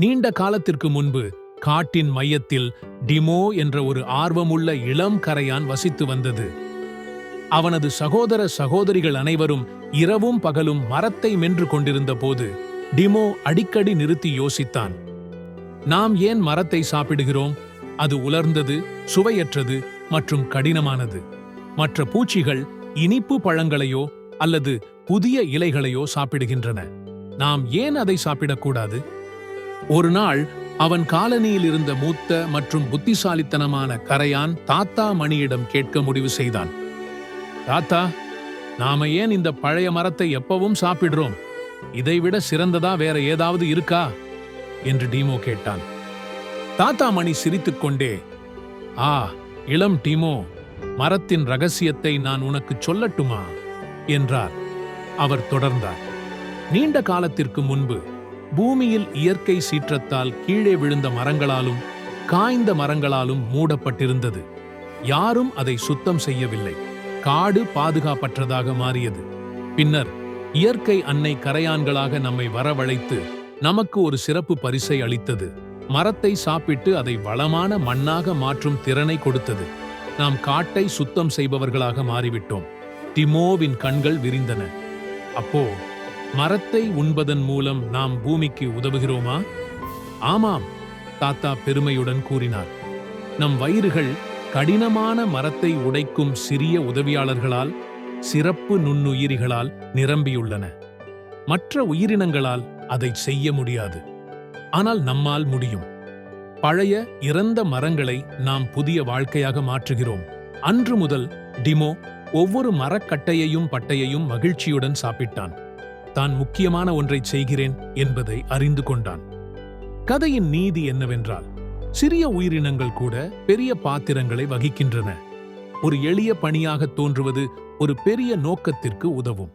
நீண்ட காலத்திற்கு முன்பு காட்டின் மையத்தில் டிமோ என்ற ஒரு ஆர்வமுள்ள இளம் கரையான் வசித்து வந்தது. அவனது சகோதர சகோதரிகள் அனைவரும் இரவும் பகலும் மரத்தை மென்று கொண்டிருந்த போது டிமோ அடிக்கடி நிறுத்தி யோசித்தான். நாம் ஏன் மரத்தை சாப்பிடுகிறோம்? அது உலர்ந்தது சுவையற்றது மற்றும் கடினமானது. மற்ற பூச்சிகள் இனிப்பு பழங்களையோ அல்லது புதிய இலைகளையோ சாப்பிடுகின்றன. நாம் ஏன் அதை சாப்பிடக்கூடாது? ஒரு நாள் அவன் காலனியில் இருந்த மூத்த மற்றும் புத்திசாலித்தனமான கரையான் தாத்தா மணியிடம் கேட்க முடிவு செய்தான். தாத்தா நாம ஏன் இந்த பழைய மரத்தை எப்பவும் சாப்பிடுறோம்? இதைவிட சிறந்ததா வேற ஏதாவது இருக்கா? என்று டீமோ கேட்டான். தாத்தா மணி சிரித்துக்கொண்டே ஆ இளம் டீமோ மரத்தின் ரகசியத்தை நான் உனக்கு சொல்லட்டுமா? என்றார். அவர் தொடர்ந்தார். நீண்ட காலத்திற்கு முன்பு பூமியில் இயற்கை சீற்றத்தால் கீழே விழுந்த மரங்களாலும் காய்ந்த மரங்களாலும் மூடப்பட்டிருந்தது. யாரும் அதை சுத்தம் செய்யவில்லை. காடு பாதுகாப்பற்றதாக மாறியது. பின்னர் இயற்கை அன்னை கரையான்களாக நம்மை வரவழைத்து நமக்கு ஒரு சிறப்பு பரிசை அளித்தது. மரத்தை சாப்பிட்டு அதை வளமான மண்ணாக மாற்றும் திறனை கொடுத்தது. நாம் காட்டை சுத்தம் செய்பவர்களாக மாறிவிட்டோம். டிமோவின் கண்கள் விரிந்தன. அப்போ மரத்தை உண்பதன் மூலம் நாம் பூமிக்கு உதவுகிறோமா? ஆமாம் தாத்தா பெருமையுடன் கூறினார். நம் வயிறுகள் கடினமான மரத்தை உடைக்கும் சிறிய உதவியாளர்களால் சிறப்பு நுண்ணுயிரிகளால் நிரம்பியுள்ளன. மற்ற உயிரினங்களால் அதை செய்ய முடியாது. ஆனால் நம்மால் முடியும். பழைய இறந்த மரங்களை நாம் புதிய வாழ்க்கையாக மாற்றுகிறோம். அன்று முதல் டிமோ ஒவ்வொரு மரக்கட்டையையும் பட்டையையும் மகிழ்ச்சியுடன் சாப்பிட்டான். தான் முக்கியமான ஒன்றைச் செய்கிறேன் என்பதை அறிந்து கொண்டான். கதையின் நீதி என்னவென்றால் சிறிய உயிரினங்கள் கூட பெரிய பாத்திரங்களை வகிக்கின்றன. ஒரு எளிய பணியாக தோன்றுவது ஒரு பெரிய நோக்கத்திற்கு உதவும்.